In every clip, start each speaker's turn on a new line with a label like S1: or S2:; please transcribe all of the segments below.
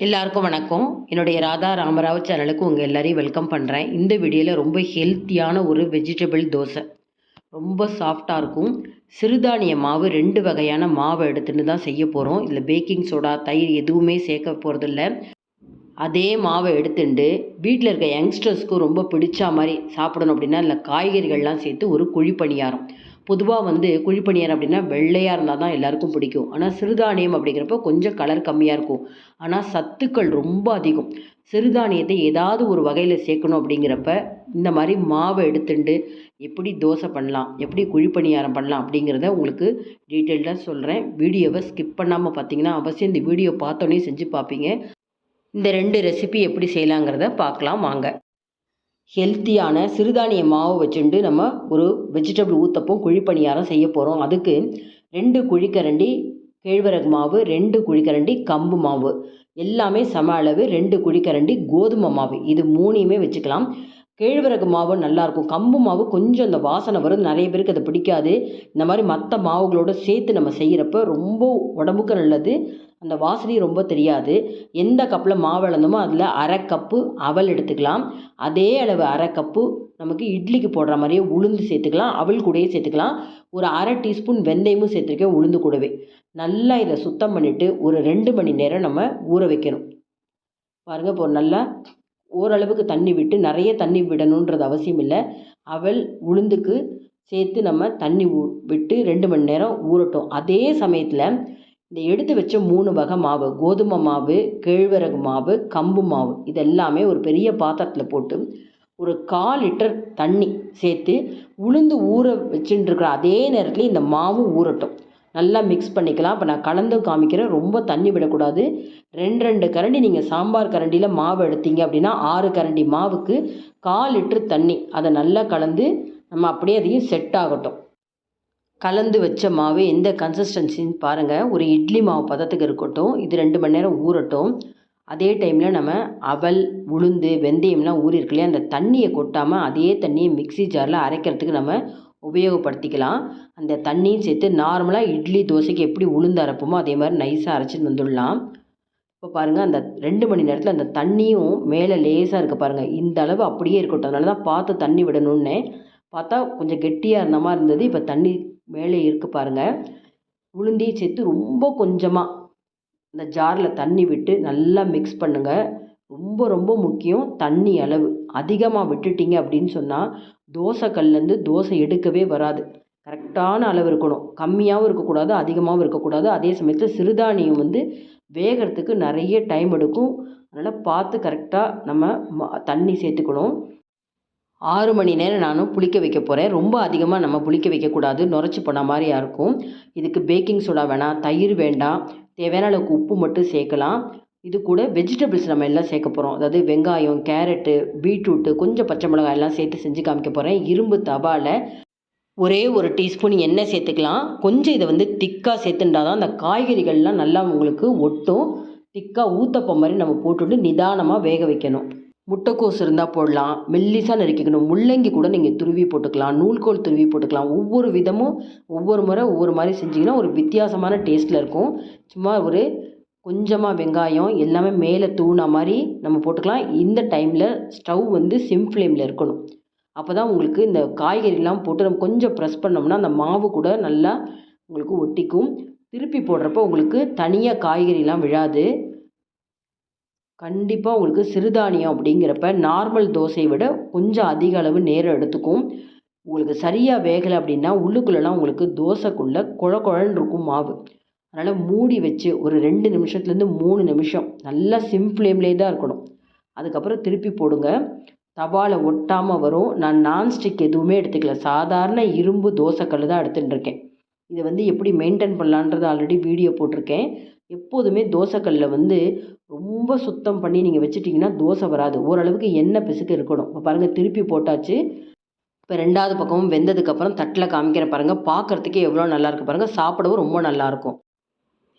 S1: எல்லாருக்கும் வணக்கம். என்னுடைய ராதா ராமராவ் சேனலுக்கு உங்கள் எல்லாரையும் வெல்கம் பண்ணுறேன் இந்த வீடியோவில் ரொம்ப ஹெல்த்தியான ஒரு வெஜிடபிள் தோசை. ரொம்ப சாஃப்டாக இருக்கும். சிறுதானிய மாவு ரெண்டு வகையான மாவை எடுத்துன்னு தான் செய்ய போகிறோம் இதில் பேக்கிங் சோடா தயிர் எதுவுமே சேர்க்க போகிறதில்ல அதே மாவை எடுத்துட்டு வீட்டில் இருக்க யங்ஸ்டர்ஸ்க்கும் ரொம்ப பிடிச்ச மாதிரி சாப்பிடணும் அப்படின்னா இல்லை காய்கறிகள்லாம் சேர்த்து ஒரு குழி பணியாரம் பொதுவாக வந்து குழி பணியாரம் அப்படின்னா வெள்ளையாக இருந்தால் தான் எல்லாருக்கும் பிடிக்கும். ஆனால் சிறுதானியம் அப்படிங்கிறப்ப கொஞ்சம் கலர் கம்மியாக இருக்கும். ஆனால் சத்துக்கள் ரொம்ப அதிகம். சிறுதானியத்தை ஏதாவது ஒரு வகையில் சேர்க்கணும் அப்படிங்கிறப்ப இந்த மாதிரி மாவை எடுத்துட்டு எப்படி தோசை பண்ணலாம் எப்படி குழி பணியாரம் பண்ணலாம் அப்படிங்கிறத உங்களுக்கு டீட்டெயில்டாக சொல்கிறேன் வீடியோவை ஸ்கிப் பண்ணாமல் பார்த்தீங்கன்னா அவசியம் இந்த வீடியோ பார்த்தோன்னே செஞ்சு பார்ப்பீங்க இந்த ரெண்டு ரெசிபி எப்படி செய்யலாங்கிறத பார்க்கலாம் வாங்க. ஹெல்த்தியான சிறுதானிய மாவு வச்சுட்டு நம்ம ஒரு வெஜிடபிள் ஊத்தப்பம் குழிப்பணியாரம் செய்ய போகிறோம் அதுக்கு ரெண்டு குழிக்கரண்டி கேழ்வரகு மாவு ரெண்டு குழிக்கரண்டி கம்பு மாவு. எல்லாமே சம அளவு ரெண்டு குழிக்கரண்டி கோதுமை மாவு. இது மூணையுமே வச்சுக்கலாம். கேழ்வரகு மாவு நல்லாயிருக்கும் கம்பு மாவு கொஞ்சம் அந்த வாசனை வரும். நிறைய பேருக்கு அது பிடிக்காது. இந்த மாதிரி மற்ற மாவுகளோட சேர்த்து நம்ம செய்கிறப்ப ரொம்ப உடம்புக்கு நல்லது. அந்த வாசனையும் ரொம்ப தெரியாது. எந்த கப்பில் மாவு அளந்தோமோ அதில் அரை கப்பு அவல் எடுத்துக்கலாம். அதே அளவு அரை கப்பு நமக்கு இட்லிக்கு போடுற மாதிரியே உளுந்து சேர்த்துக்கலாம். அவல் கூடயே சேர்த்துக்கலாம். ஒரு அரை டீஸ்பூன் வெந்தயமும் சேர்த்துருக்கேன் உளுந்து கூடவே. நல்லா இதை சுத்தம் பண்ணிவிட்டு ஒரு ரெண்டு மணி நேரம் நம்ம ஊற வைக்கணும். பாருங்கள் இப்போ நல்லா ஓரளவுக்கு தண்ணி விட்டு நிறைய தண்ணி விடணுன்றது அவசியம் இல்லை. அவல் உளுந்துக்கு சேர்த்து நம்ம தண்ணி ஊ விட்டு ரெண்டு மணி நேரம் ஊறட்டும். அதே சமயத்தில் இந்த எடுத்து வச்ச மூணு வகை மாவு கோதுமை மாவு கேழ்வரகு மாவு கம்பு மாவு இதெல்லாமே ஒரு பெரிய பாத்திரத்தில் போட்டு ஒரு கால் லிட்டர் தண்ணி சேர்த்து உளுந்து ஊற வச்சுட்டுருக்குற அதே நேரத்தில் இந்த மாவும் ஊறட்டும். நல்லா மிக்ஸ் பண்ணிக்கலாம். இப்போ நான் கலந்தும் காமிக்கிறேன். ரொம்ப தண்ணி விடக்கூடாது. ரெண்டு ரெண்டு கரண்டி நீங்கள் சாம்பார் கரண்டியில் மாவு எடுத்தீங்க அப்படின்னா ஆறு கரண்டி மாவுக்கு கால் லிட்டர் தண்ணி. அதை நல்லா கலந்து நம்ம அப்படியே அதையும் செட் ஆகட்டும். கலந்து வச்ச மாவு எந்த கன்சிஸ்டன்சின்னு பாருங்கள் ஒரு இட்லி மாவு பதத்துக்கு இருக்கட்டும் இது ரெண்டு மணி நேரம் ஊறட்டும். அதே டைமில் நம்ம அவல் உளுந்து வெந்தயம்லாம் ஊறி இருக்கு இல்லையா அந்த தண்ணியை கொட்டாமல் அதே தண்ணியை மிக்ஸி ஜாரில் அரைக்கிறதுக்கு நம்ம உபயோகப்படுத்திக்கலாம். அந்த தண்ணியும் சேர்த்து நார்மலாக இட்லி தோசைக்கு எப்படி உளுந்து அரைப்போமோ அதே மாதிரி நைஸாக அரைச்சிட்டு வந்துடலாம். இப்போ பாருங்கள் அந்த ரெண்டு மணி நேரத்தில் அந்த தண்ணியும் மேலே லேசாக இருக்குது பாருங்கள் இந்த அளவு அப்படியே இருக்கட்டும். அதனால தான் பார்த்து தண்ணி விடணுன்னே பார்த்தா கொஞ்சம் கெட்டியாக இருந்த மாதிரி இருந்தது. இப்போ தண்ணி மேலே இருக்குது பாருங்கள் உளுந்தையும் சேர்த்து ரொம்ப கொஞ்சமாக இந்த ஜாரில் தண்ணி விட்டு நல்லா மிக்ஸ் பண்ணுங்கள் ரொம்ப ரொம்ப முக்கியம் தண்ணி அளவு. அதிகமாக விட்டுட்டீங்க அப்படின்னு சொன்னால் தோசை கல்லேருந்து தோசை எடுக்கவே வராது. கரெக்டான அளவு இருக்கணும். கம்மியாகவும் இருக்கக்கூடாது அதிகமாகவும் இருக்கக்கூடாது. அதே சமயத்தில் சிறுதானியம் வந்து வேகிறதுக்கு நிறைய டைம் எடுக்கும். அதனால் பார்த்து கரெக்டாக நம்ம தண்ணி சேர்த்துக்கணும். ஆறு மணி நேரம் நானும் புளிக்க வைக்க போகிறேன் ரொம்ப அதிகமாக நம்ம புளிக்க வைக்கக்கூடாது நுரைச்சி போன மாதிரியாக இருக்கும். இதுக்கு பேக்கிங் சோடா வேணாம். தயிர் வேண்டாம். தேவையான அளவுக்கு உப்பு மட்டும் சேர்க்கலாம். இது கூட வெஜிடபிள்ஸ் நம்ம எல்லாம் சேர்க்க போகிறோம் அதாவது வெங்காயம் கேரட்டு பீட்ரூட்டு கொஞ்சம் பச்சை மிளகாய் எல்லாம் சேர்த்து செஞ்சு காமிக்க போகிறேன் இரும்பு தவாவில் ஒரே ஒரு டீஸ்பூன் எண்ணெய் சேர்த்துக்கலாம். கொஞ்சம் இதை வந்து திக்காக சேர்த்துட்டா தான் அந்த காய்கறிகள்லாம் நல்லா உங்களுக்கு ஒட்டும். திக்காக ஊத்தப்போ மாதிரி நம்ம போட்டுட்டு நிதானமாக வேக வைக்கணும். முட்டைக்கோஸ் இருந்தால் போடலாம் மெல்லிசாக நறுக்கிக்கணும் முள்ளங்கி கூட நீங்கள் துருவி போட்டுக்கலாம் நூல்கோல் துருவி போட்டுக்கலாம். ஒவ்வொரு விதமும் ஒவ்வொரு முறை ஒவ்வொரு மாதிரி செஞ்சிங்கன்னா ஒரு வித்தியாசமான டேஸ்ட்டில் இருக்கும். சும்மா ஒரு கொஞ்சமாக வெங்காயம் எல்லாமே மேலே தூணா மாதிரி நம்ம போட்டுக்கலாம். இந்த டைமில் ஸ்டவ் வந்து சிம் ஃப்ளேமில் இருக்கணும். அப்போ தான் உங்களுக்கு இந்த காய்கறிலாம் போட்டு நம்ம கொஞ்சம் ப்ரெஸ் பண்ணோம்னா அந்த மாவு கூட நல்லா உங்களுக்கு ஒட்டிக்கும். திருப்பி போடுறப்போ உங்களுக்கு தனியாக காய்கறிலாம் விழாது. கண்டிப்பாக உங்களுக்கு சிறுதானியம் அப்படிங்கிறப்ப நார்மல் தோசையை விட கொஞ்சம் அதிக அளவு நேரம் எடுத்துக்கும். உங்களுக்கு சரியாக வேகலை அப்படின்னா உள்ளுக்குள்ளெல்லாம் உங்களுக்கு தோசைக்குள்ளே குழ குழன்னு இருக்கும் மாவு. அதனால் மூடி வச்சு ஒரு ரெண்டு நிமிஷத்துலேருந்து மூணு நிமிஷம் நல்லா சிம் ஃப்ளேம்லேயே தான் இருக்கணும். அதுக்கப்புறம் திருப்பி போடுங்க. தவாவில் ஒட்டாமல் வரும். நான் நான்ஸ்டிக் எதுவுமே எடுத்துக்கல. சாதாரண இரும்பு தோசைக்கல் தான் எடுத்துகிட்டு இருக்கேன் இதை வந்து எப்படி மெயின்டைன் பண்ணலான்றது ஆல்ரெடி வீடியோ போட்டிருக்கேன். எப்போதுமே தோசைக்கல்லில் வந்து ரொம்ப சுத்தம் பண்ணி நீங்கள் வச்சுட்டிங்கன்னா தோசை வராது. ஓரளவுக்கு எண்ணெய் பிசுக்கு இருக்கணும். இப்போ பாருங்கள் திருப்பி போட்டாச்சு. இப்போ ரெண்டாவது பக்கமும் வெந்ததுக்கப்புறம் தட்டில் காமிக்கிற பாருங்கள் பார்க்குறதுக்கே எவ்வளோ நல்லாயிருக்கு பாருங்கள் சாப்பிடவும் ரொம்ப நல்லாயிருக்கும்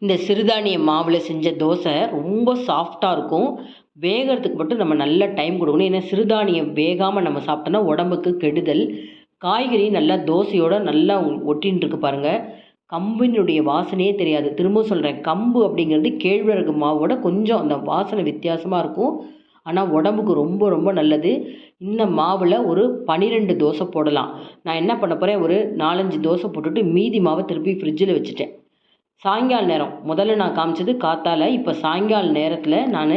S1: இந்த சிறுதானிய மாவில் செஞ்ச தோசை ரொம்ப சாஃப்டாக இருக்கும். வேகிறதுக்கு மட்டும் நம்ம நல்ல டைம் கொடுக்கணும். ஏன்னா சிறுதானியம் வேகாமல் நம்ம சாப்பிட்டோன்னா உடம்புக்கு கெடுதல். காய்கறி நல்லா தோசையோடு நல்லா ஒட்டின்னு இருக்கு பாருங்கள் கம்பினுடைய வாசனையே தெரியாது. திரும்ப சொல்கிறேன் கம்பு அப்படிங்கிறது கேழ்வரகு மாவோட கொஞ்சம் அந்த வாசனை வித்தியாசமாக இருக்கும். ஆனால் உடம்புக்கு ரொம்ப ரொம்ப நல்லது. இந்த மாவில் ஒரு பனிரெண்டு தோசை போடலாம். நான் என்ன பண்ண போகிறேன் ஒரு நாலஞ்சு தோசை போட்டுட்டு மீதி மாவை திருப்பி ஃப்ரிட்ஜில் வச்சுட்டேன். சாயங்கால நேரம். முதல்ல நான் காமிச்சது காத்தால். இப்போ சாயங்கால நேரத்தில் நான்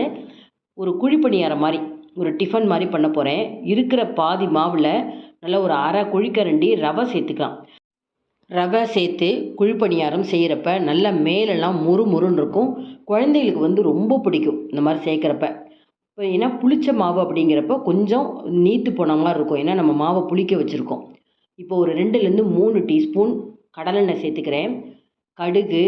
S1: ஒரு குழிப்பணியாரம் மாதிரி ஒரு டிஃபன் மாதிரி பண்ண போகிறேன் இருக்கிற பாதி மாவில் நல்லா ஒரு அரை குழிக்கரண்டி ரவை சேர்த்துக்கலாம். ரவை சேர்த்து குழிப்பணியாரம் செய்கிறப்ப நல்லா மேலெல்லாம் முறு முறுன்னு இருக்கும். குழந்தைகளுக்கு வந்து ரொம்ப பிடிக்கும் இந்த மாதிரி சேர்க்குறப்ப. இப்போ ஏன்னா புளிச்ச மாவு அப்படிங்கிறப்ப கொஞ்சம் நீத்து போன மாதிரி இருக்கும். ஏன்னா நம்ம மாவை புளிக்க வச்சுருக்கோம். இப்போ ஒரு ரெண்டுலேருந்து மூணு டீஸ்பூன் கடலெண்ணெய் சேர்த்துக்கிறேன். கடுகு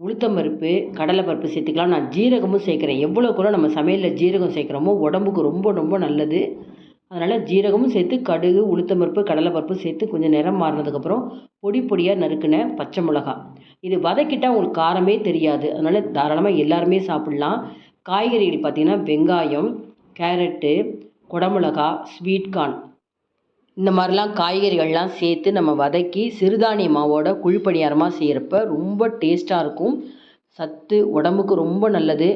S1: உளுத்தம்பருப்பு கடலைப்பருப்பு சேர்த்துக்கலாம். நான் ஜீரகமும் சேர்க்குறேன். எவ்வளோ கூட நம்ம சமையலில் ஜீரகம் சேர்க்குறோமோ உடம்புக்கு ரொம்ப ரொம்ப நல்லது. அதனால் ஜீரகமும் சேர்த்து கடுகு உளுத்தம்பருப்பு கடலைப்பருப்பு சேர்த்து கொஞ்சம் நிறம் மாறினதுக்கப்புறம் பொடி பொடியாக நறுக்கின பச்சை மிளகா. இது வதக்கிட்டால் உங்களுக்கு காரமே தெரியாது. அதனால் தாராளமாக எல்லாருமே சாப்பிட்லாம். காய்கறிகள் பார்த்திங்கன்னா வெங்காயம் கேரட்டு குடமிளகா ஸ்வீட் கார்ன். இந்த மாதிரிலாம் காய்கறிகள்லாம் சேர்த்து நம்ம வதக்கி சிறுதானிய மாவோட குழிப்பணியாரமாக செய்கிறப்ப ரொம்ப டேஸ்ட்டாக இருக்கும். சத்து உடம்புக்கு ரொம்ப நல்லது.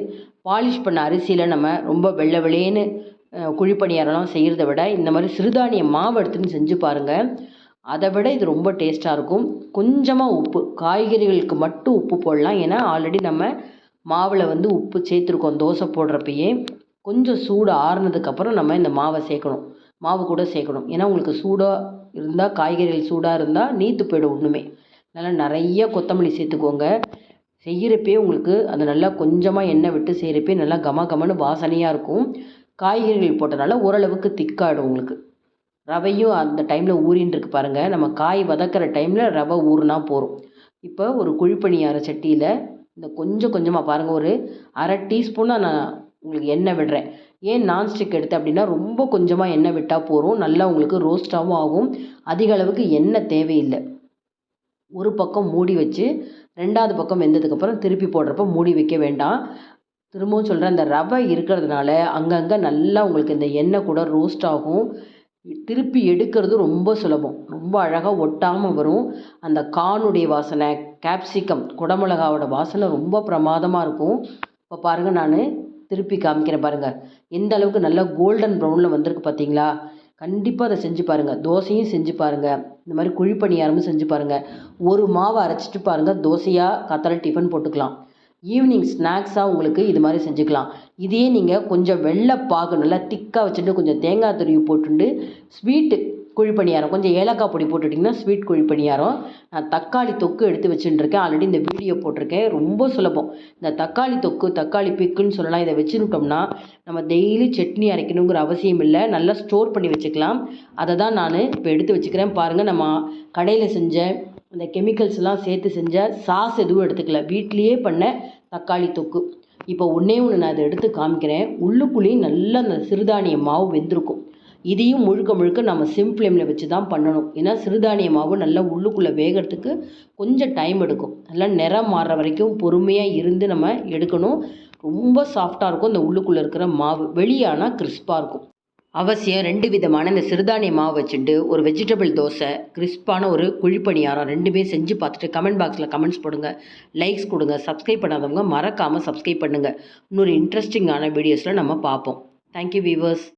S1: பாலிஷ் பண்ண அரிசியில் நம்ம ரொம்ப வெள்ளை வெளியேன்னு குழிப்பணியாரம்லாம் செய்கிறத விட இந்த மாதிரி சிறுதானிய மாவு எடுத்துன்னு செஞ்சு பாருங்கள் அதை விட இது ரொம்ப டேஸ்ட்டாக இருக்கும். கொஞ்சமாக உப்பு காய்கறிகளுக்கு மட்டும் உப்பு போடலாம். ஏன்னா ஆல்ரெடி நம்ம மாவில் வந்து உப்பு சேர்த்துருக்கோம் தோசை போடுறப்பயே. கொஞ்சம் சூடு ஆறுனதுக்கப்புறம் நம்ம இந்த மாவை சேர்க்கணும். மாவு கூட சேர்க்கணும். ஏன்னா உங்களுக்கு சூடாக இருந்தால் காய்கறிகள் சூடாக இருந்தால் நீத்து போயிடும் ஒன்றுமே நல்லா நிறைய கொத்தமல்லி சேர்த்துக்கோங்க. செய்கிறப்பே உங்களுக்கு அது நல்லா கொஞ்சமாக எண்ணெய் விட்டு செய்கிறப்பே நல்லா கம கமன்னு வாசனையாக இருக்கும். காய்கறிகள் போட்டனால ஓரளவுக்கு திக்காகிடும் உங்களுக்கு. ரவையும் அந்த டைமில் ஊறின்னு இருக்கு பாருங்கள் நம்ம காய் வதக்கிற டைமில் ரவை ஊறுனா போதும். இப்போ ஒரு குழிப்பணியார சட்டியில் இந்த கொஞ்சம் கொஞ்சமாக பாருங்கள் ஒரு அரை டீஸ்பூனாக நான் உங்களுக்கு எண்ணெய் விடுறேன். ஏன் நான்ஸ்டிக் எடுத்தேன் அப்படின்னா ரொம்ப கொஞ்சமாக எண்ணெய் விட்டால் போதும். நல்லா உங்களுக்கு ரோஸ்ட்டாகவும் ஆகும். அதிக அளவுக்கு எண்ணெய் தேவையில்லை. ஒரு பக்கம் மூடி வச்சு ரெண்டாவது பக்கம் வெந்ததுக்கப்புறம் திருப்பி போடுறப்ப மூடி வைக்க வேண்டாம். திரும்பவும் சொல்கிறேன் அந்த ரவை இருக்கிறதுனால அங்கங்கே நல்லா உங்களுக்கு இந்த எண்ணெய் கூட ரோஸ்ட் ஆகும். திருப்பி எடுக்கிறது ரொம்ப சுலபம். ரொம்ப அழகாக ஒட்டாமல் வரும். அந்த கானுடைய வாசனை கேப்சிகம் குடமிளகாவோட வாசனை ரொம்ப பிரமாதமாக இருக்கும். இப்போ பாருங்கள் நான் திருப்பி காமிக்கிறேன் பாருங்கள் எந்த அளவுக்கு நல்லா கோல்டன் ப்ரௌனில் வந்திருக்கு பார்த்தீங்களா கண்டிப்பாக அதை செஞ்சு பாருங்கள் தோசையும் செஞ்சு பாருங்கள் இந்த மாதிரி குழிப்பணியாரமும் செஞ்சு பாருங்கள் ஒரு மாவை அரைச்சிட்டு பாருங்கள் தோசையாக காத்தால டிஃபன் போட்டுக்கலாம். ஈவினிங் ஸ்நாக்ஸாக உங்களுக்கு இது மாதிரி செஞ்சுக்கலாம். இதையே நீங்கள் கொஞ்சம் வெள்ளைப்பாகு நல்லா திக்காக வச்சுட்டு கொஞ்சம் தேங்காய் துருவி போட்டுண்டு ஸ்வீட்டு குழிப்பணியாரம் கொஞ்சம் ஏலக்காய் பொடி போட்டுட்டிங்கன்னா ஸ்வீட் குழிப்பணியாரம் நான் தக்காளி தொக்கு எடுத்து வச்சுட்டுருக்கேன் ஆல்ரெடி இந்த வீடியோ போட்டிருக்கேன். ரொம்ப சுலபம். இந்த தக்காளி தொக்கு தக்காளி பிக்குன்னு சொல்லலாம். இதை வச்சுருட்டோம்னா நம்ம டெய்லி சட்னி அரைக்கணுங்கிற அவசியம் இல்லை. நல்லா ஸ்டோர் பண்ணி வச்சுக்கலாம். அதை தான் நான் இப்போ எடுத்து வச்சுக்கிறேன். பாருங்கள் நம்ம கடையில் செஞ்ச அந்த கெமிக்கல்ஸ்லாம் சேர்த்து செஞ்ச சாஸ் எதுவும் எடுத்துக்கல. வீட்லேயே பண்ண தக்காளி தொக்கு. இப்போ ஒன்றே ஒன்று நான் அதை எடுத்து காமிக்கிறேன். உள்ளுக்குள்ளேயும் நல்லா அந்த சிறுதானிய மாவு வெந்திருக்கும். இதையும் முழுக்க முழுக்க நம்ம சிம் ஃப்ளேமில் வச்சு தான் பண்ணணும். ஏன்னா சிறுதானிய மாவு நல்லா உள்ளுக்குள்ளே வேகிறதுக்கு கொஞ்சம் டைம் எடுக்கும். நல்லா நிறம் மாறுற வரைக்கும் பொறுமையாக இருந்து நம்ம எடுக்கணும். ரொம்ப சாஃப்டாக இருக்கும் இந்த உள்ளுக்குள்ளே இருக்கிற மாவு. வெளியானால் கிறிஸ்பாக இருக்கும். அவசியம் ரெண்டு விதமான இந்த சிறுதானிய மாவு வச்சுட்டு ஒரு வெஜிடபிள் தோசை கிறிஸ்பான ஒரு குழிப்பணியாரம் ரெண்டுமே செஞ்சு பார்த்துட்டு கமெண்ட் பாக்ஸில் கமெண்ட்ஸ் போடுங்க. லைக்ஸ் கொடுங்க. சப்ஸ்கிரைப் பண்ணாதவங்க மறக்காமல் சப்ஸ்கிரைப் பண்ணுங்கள் இன்னொரு இன்ட்ரெஸ்டிங்கான வீடியோஸில் நம்ம பார்ப்போம். Thank you viewers